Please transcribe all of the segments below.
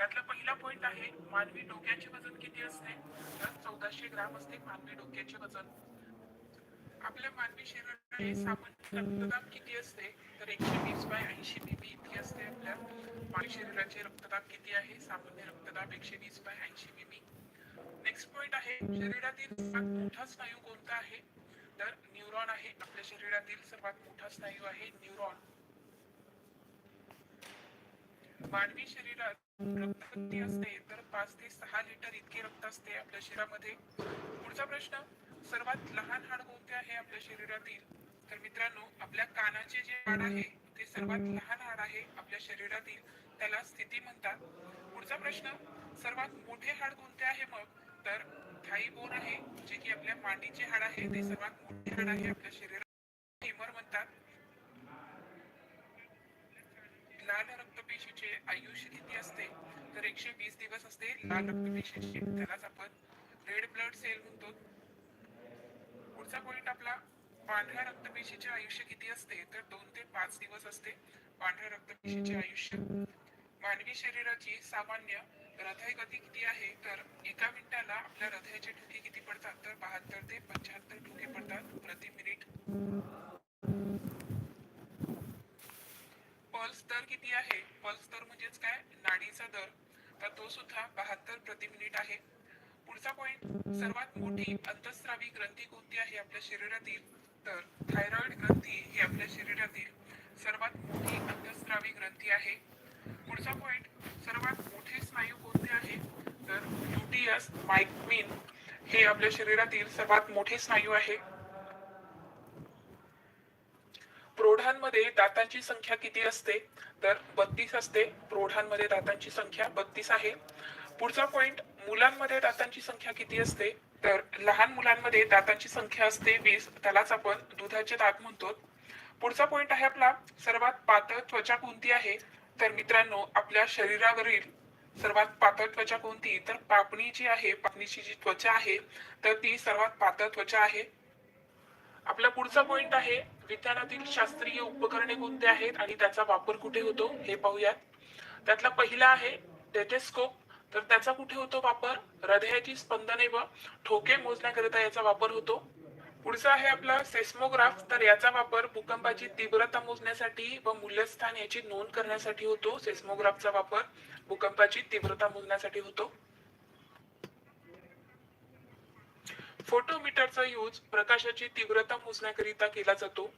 त्यातला पहिला पॉइंट आहे मानवी डोक्याचे वजन किती असते? तर चौदाशे ग्राम असते मानवी डोक्याचे वजन. आपल्या मानवी शरीराचे सामान्य रक्तदाब किती असते? तर एकशे वीस बाय ऐंशी बीबी इतकी असते आपल्या मानवी शरीराचे रक्तदाब किती आहे? सामान्य रक्तदाब एकशे वीस बाय ऐंशी बीबी नेक्स्ट पॉइंट आहे शरीरातील सर्वात मोठा स्नायू कोणता आहे? तर न्यूरॉन आहे आपल्या शरीरातील सर्वात मोठा स्नायू आहे न्यूरॉन मानवी शरीरात रक्त असते तर पाच ते सहा लिटर इतके रक्त असते आपल्या शरीरामध्ये. पुढचा प्रश्न सर्वात लहान हाड कोणते आहे आपल्या शरीरातील? तर मित्रांनो आपल्या कानाचे जे हाड आहे ते सर्वात लहान हाड आहे आपल्या शरीरातील त्याला स्थिती म्हणतात. पुढचा प्रश्न सर्वात मोठे हाड कोणते आहे मग? तर थाई बोन आहे जे की आपल्या मांडीचे हाड आहे ते सर्वात मोठे हाड आहे आपल्या शरीरात. म्हणतात. लाल पेशीचे आयुष्य किती असते. तर एकशे वीस दिवस असते. लाल रक्तपेशीचे त्यालाच आपण रेड ब्लड सेल म्हणतो. पुढचा पॉइंट आपला पांढऱ्या रक्तपेशीचे आयुष्य किती असते? तर दोन ते पाच दिवस असते. पांढऱ्या रक्तपेशीचे आयुष्य. मानवी शरीराची सामान्य हृदय गती किती आहे? तर एका मिनिटाला आपल्या हृदयाचे ठोके किती पडतात? तर बहात्तर ते पंच्याहत्तर ठोके पडतात प्रति मिनिट. दर किती आहे? पल्स दर म्हणजेच काय? नाडीचा दर. तर तो सुद्धा बहात्तर प्रति मिनिट आहे. पुढचा पॉइंट सर्वात मोठी अंतस्रावी ग्रंथी कोणती आहे आपल्या शरीरातील? तर थायरॉइड ग्रंथी ही आपल्या शरीरातील सर्वात मोठी अंतस्रावी ग्रंथी आहे. पुढचा पॉइंट सर्वात मोठे स्नायू कोणते आहे? तर युटीएस मायक्विन हे आपल्या शरीरातील सर्वात मोठे स्नायू आहे. प्रौढांमध्ये दातांची संख्या किती असते? तर बत्तीस असते. प्रौढांमध्ये दातांची संख्या बत्तीस आहे. पुढचा पॉइंट मुलांमध्ये दातांची संख्या किती असते? तर लहान मुलांमध्ये दातांची संख्या असते वीस. त्यालाच आपण दुधाचे दात म्हणतो. पुढचा पॉइंट आहे आपला सर्वात पातळ त्वचा कोणती आहे? तर मित्रांनो आपल्या शरीरावरील सर्वात पातळ त्वचा कोणती? तर पापणी जी आहे पापणीची जी त्वचा आहे तर ती सर्वात पातळ त्वचा आहे. आपला पुढचा पॉइंट आहे विज्ञानातील शास्त्रीय उपकरणे कोणते आहेत आणि त्याचा वापर कुठे होतो हे पाहूयात. त्यातला पहिला आहे टेटेस्कोप तर त्याचा कुठे होतो वापर? हृदयाची स्पंदने व ठोके मोजण्याकरिता याचा वापर होतो. पुढचा आहे आपला सेस्मोग्राफ. तर याचा वापर भूकंपाची तीव्रता मोजण्यासाठी व मूल्यस्थान याची नोंद करण्यासाठी होतो. सेस्मोग्राफचा वापर भूकंपाची तीव्रता मोजण्यासाठी होतो. फोटोमीटरचा यूज प्रकाशाची तीव्रता मोजण्याकरिता केला जातो.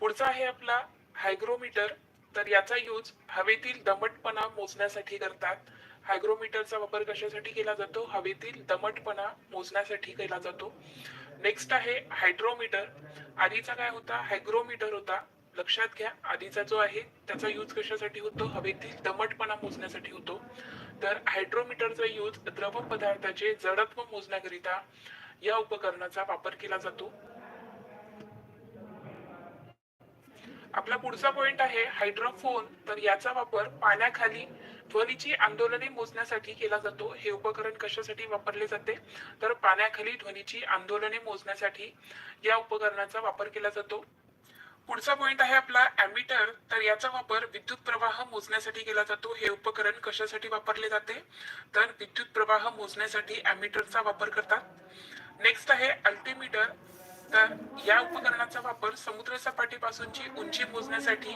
पुढचा आहे आपला हायग्रोमीटर. तर याचा यूज हवेतील दमटपणा मोजण्यासाठी करतात. हायग्रोमीटरचा वापर कशासाठी केला जातो? हवेतील दमटपणा मोजण्यासाठी केला जातो. नेक्स्ट आहे हायड्रोमीटर. आधीचा काय होता? हायग्रोमीटर होता. लक्षात घ्या आधीचा जो आहे त्याचा यूज कशासाठी होतो? हवेतील दमटपणा मोजण्यासाठी होतो. तर हायड्रोमीटरचा यूज द्रव पदार्थाचे जडत्व मोजण्याकरिता या उपकरणाचा वापर केला जातो. आपला पुढचा पॉइंट आहे हायड्रोफोन तर याचा वापर पाण्याखाली ध्वनीची आंदोलने मोजण्यासाठी केला जातो. हे उपकरण कशासाठी वापरले जाते? तर पाण्याखाली ध्वनीची आंदोलने मोजण्यासाठी या उपकरणाचा वापर केला जातो. पुढचा पॉइंट आहे आपला अॅमीटर तर याचा वापर विद्युत प्रवाह मोजण्यासाठी केला जातो. हे उपकरण कशासाठी वापरले जाते? तर विद्युत प्रवाह मोजण्यासाठी अॅमीटरचा वापर करतात. नेक्स्ट आहे अल्टीमीटर तर या उपकरणाचा वापर समुद्र सपाटीपासूनची उंची मोजण्यासाठी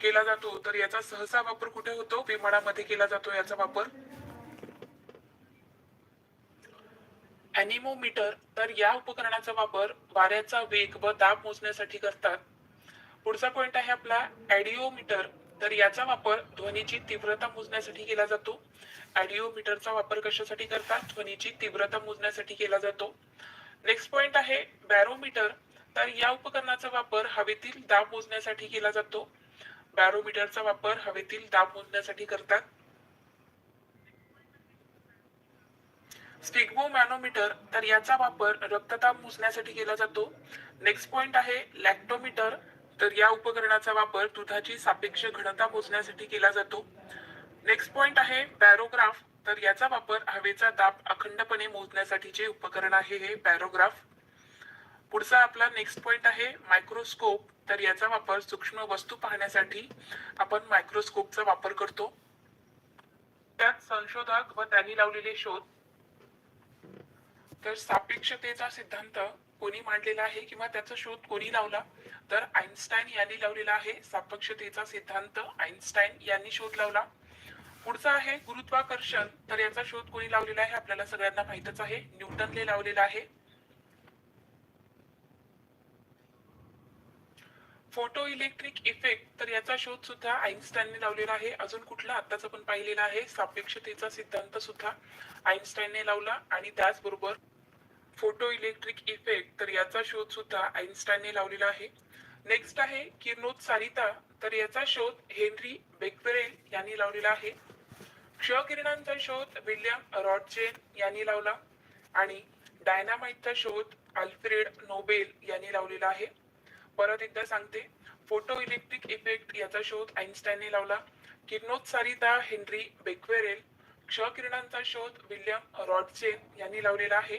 केला जातो. तर याचा सहसा वापर कुठे होतो? विमानामध्ये केला जातो याचा वापर. अॅनिमोमीटर तर या उपकरणाचा वापर वाऱ्याचा वेग व दाब मोजण्यासाठी करतात. पुढचा पॉइंट आहे आपला ऍडिओमीटर तर याचा वापर ध्वनीची तीव्रता मोजण्यासाठी केला जातो. ऍडिओमीटरचा वापर कशासाठी करतात? ध्वनीची तीव्रता मोजण्यासाठी केला जातो. नेक्स्ट पॉइंट आहे बॅरोमीटर तर या उपकरणाचा वापर हवेतील दाब मोजण्यासाठी केला जातो. बॅरोमीटरचा वापर हवेतील दाब मोजण्यासाठी करतात. स्टिग्मो मॅनोमीटर तर याचा वापर रक्तदाब मोजण्यासाठी केला जातो. नेक्स्ट पॉइंट आहे लॅक्टोमीटर तर या उपकरणाचा वापर दुधाची सापेक्ष घनता मोजण्यासाठी केला जातो. नेक्स्ट पॉइंट आहे बॅरोग्राफ तर याचा वापर हवेचा दाब अखंडपणे मोजण्यासाठीचे उपकरण आहे हे बॅरोग्राफ पुढचा आपला नेक्स्ट पॉइंट आहे मायक्रोस्कोप तर याचा वापर सूक्ष्म वस्तू पाहण्यासाठी आपण मायक्रोस्कोपचा वापर करतो. त्यात संशोधक व त्यांनी लावलेले शोध. तर सापेक्षतेचा सिद्धांत कोणी मांडलेला आहे किंवा त्याचा शोध कोणी लावला? तर आईन्स्टाईन यांनी लावलेला आहे. सापेक्षतेचा सिद्धांत आईन्स्टाईन यांनी शोध लावला. पुढचा आहे गुरुत्वाकर्षण. तर याचा शोध कोणी लावलेला आहे? आपल्याला सगळ्यांना माहितच आहे. न्यूटनने लावलेला आहे. Photo electric effect. तर याचा शोध सुद्धा आईन्स्टाईनने लावलेला आहे. अजून कुठला? आताच आपण पाहिलेला आहे. सापेक्षतेचा सिद्धांत सुद्धा आईन्स्टाईनने लावला आणि त्याचबरोबर फोटो इलेक्ट्रिक इफेक्ट. तर याचा शोध सुद्धा आईन्स्टाईनने लावलेला आहे. नेक्स्ट आहे किरणोत्सारिता. तर याचा शोध हेनरी बेक्वेरेल यांनी लावलेला आहे. क्ष किरणांचा शोध विल्यम रॉडचेन यांनी लावला आणि डायनामाइटचा शोध अल्फ्रेड नोबेल यांनी लावलेला आहे. परत एकदा सांगते फोटो इलेक्ट्रिक इफेक्ट याचा शोध आइन्स्टाईनने लावला. किरणोत्सारिता हेनरी बेक्वेरेल क्ष किरणांचा शोध विल्यम रॉडचेन यांनी लावलेला आहे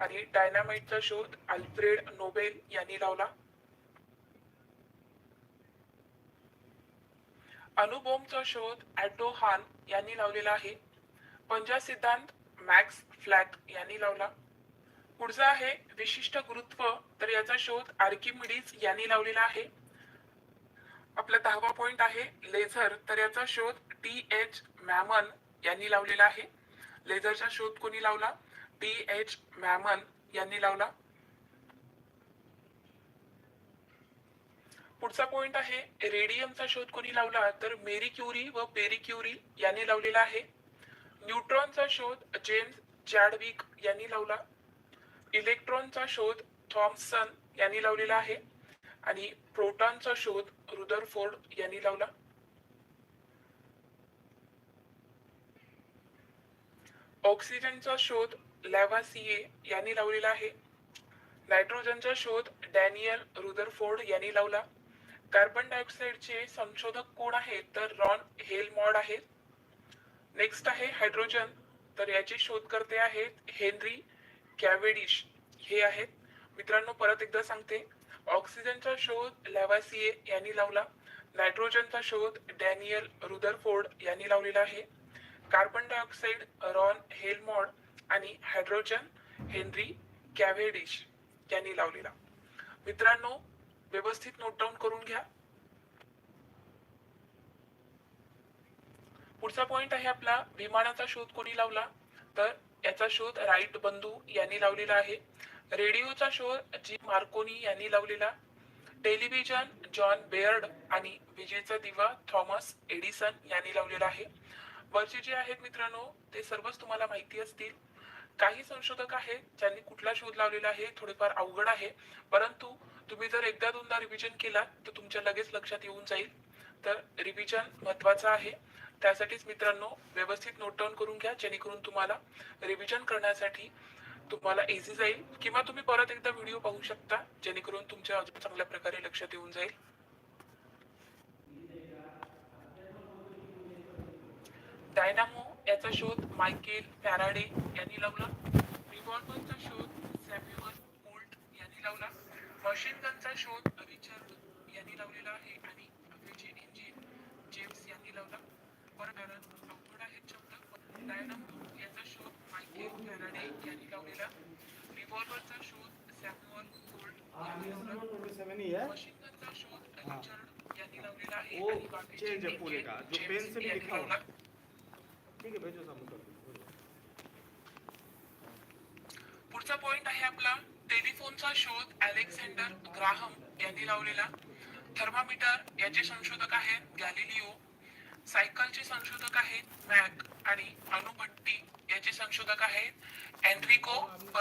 आणि डायनामाइटचा शोध अल्फ्रेड नोबेल यांनी लावला. अणुबॉम्बचा शोध ॲटो हान यांनी लावलेला आहे. पंजा सिद्धांत मॅक्स फ्लॅट यांनी लावला. पुढचा आहे विशिष्ट गुरुत्व तर याचा शोध आर्किमिडीज यांनी लावलेला आहे. आपला दहावा पॉइंट आहे लेझर तर याचा शोध टी एच मॅमन यांनी लावलेला आहे. लेझरचा शोध कोणी लावला? टी एच मॅमन यांनी लावला. पुढचा पॉइंट आहे रेडियमचा शोध कोणी लावला तर मेरी क्युरी व पेरी क्युरी यांनी लावलेला आहे. न्यूट्रॉनचा शोध जेम्स चॅडविक यांनी लावला. इलेक्ट्रॉनचा शोध थॉम्सन यांनी लावलेला आहे. आणि प्रोटॉनचा शोध रुदरफोर्ड यांनी लावला. ऑक्सिजनचा शोध लॅव्हासिये यांनी लावलेला आहे. नायट्रोजनचा शोध डॅनियल रुदरफोर्ड यांनी लावला. कार्बन डायऑक्साईडचे संशोधक कोण आहेत तर रॉन हेलमॉड आहेत नेक्स्ट आहे हायड्रोजन. तर याचे शोधकर्ते आहेत हेनरी कॅवेडिश. हे आहेत. मित्रांनो परत एकदा सांगते. ऑक्सिजनचा शोध लॅवासिये यांनी लावला. नायट्रोजनचा शोध डॅनियल रुदरफोर्ड यांनी लावलेला आहे. कार्बन डायऑक्साईड रॉन हेलमॉड आणि हायड्रोजन हेनरी कॅव्हेडिश यांनी लावलेला. मित्रांनो व्यवस्थित नोट डाऊन करून घ्या. पुढचा पॉइंट आहे आपला विमानाचा शोध कोणी लावला? तर याचा शोध राईट बंधू यांनी लावलेला आहे. रेडिओचा शोध जी मार्कोनी यांनी लावलेला. टेलिव्हिजन जॉन बेअर्ड आणि विजेचा दिवा थॉमस एडिसन यांनी लावलेला आहे. वरचे जे आहेत मित्रांनो ते सर्वच तुम्हाला माहिती असतील. काही संशोधक आहेत ज्यांनी कुठला शोध लावलेला आहे थोडेफार अवघड आहे. परंतु तुम्ही जर एकदा दोनदा रिव्हिजन केला तर तुमच्या लगेच लक्षात येऊन जाईल. तर रिव्हिजन महत्वाचं आहे. त्यासाठीच मित्रांनो व्यवस्थित नोट डाऊन करून घ्या. जेणेकरून तुम्हाला रिव्हिजन करण्यासाठी तुम्हाला इझी जाईल. किंवा तुम्ही परत एकदा व्हिडिओ पाहू शकता जेणेकरून तुमच्या अजून चांगल्या प्रकारे लक्षात येऊन जाईल. डायनामो याचा शोध मायकेल फॅराडे यांनी लावला. रिव्हॉल्व्हरचा शोध सॅम्युअल बोल्ट यांनी लावला. मशीन गनचा शोध रिचर्ड यांनी लावलेला आहे आणि हवेचे इंजिन जेम्स यांनी लावला. परत कारण अवघड आहेत शब्द डायनामो याचा शोध मायकेल फॅराडे यांनी लावलेला. रिव्हॉल्व्हरचा शोध सॅम्युअल बोल्ट यांनी लावला. मशीन गनचा शोध रिचर्ड यांनी लावलेला आहे आणि बाकीचे जेम्स यांनी लावला. ठीक है दो पुढचा पॉइंट आहे आपला टेलिफोनचा शोध अलेक्झांडर ग्राहम यांनी लावलेला. थर्मामीटर याचे संशोधक आहेत गॅलिलिओ. सायकलचे संशोधक आहेत मॅक आणि अणुभट्टी याचे संशोधक आहेत एन्रिको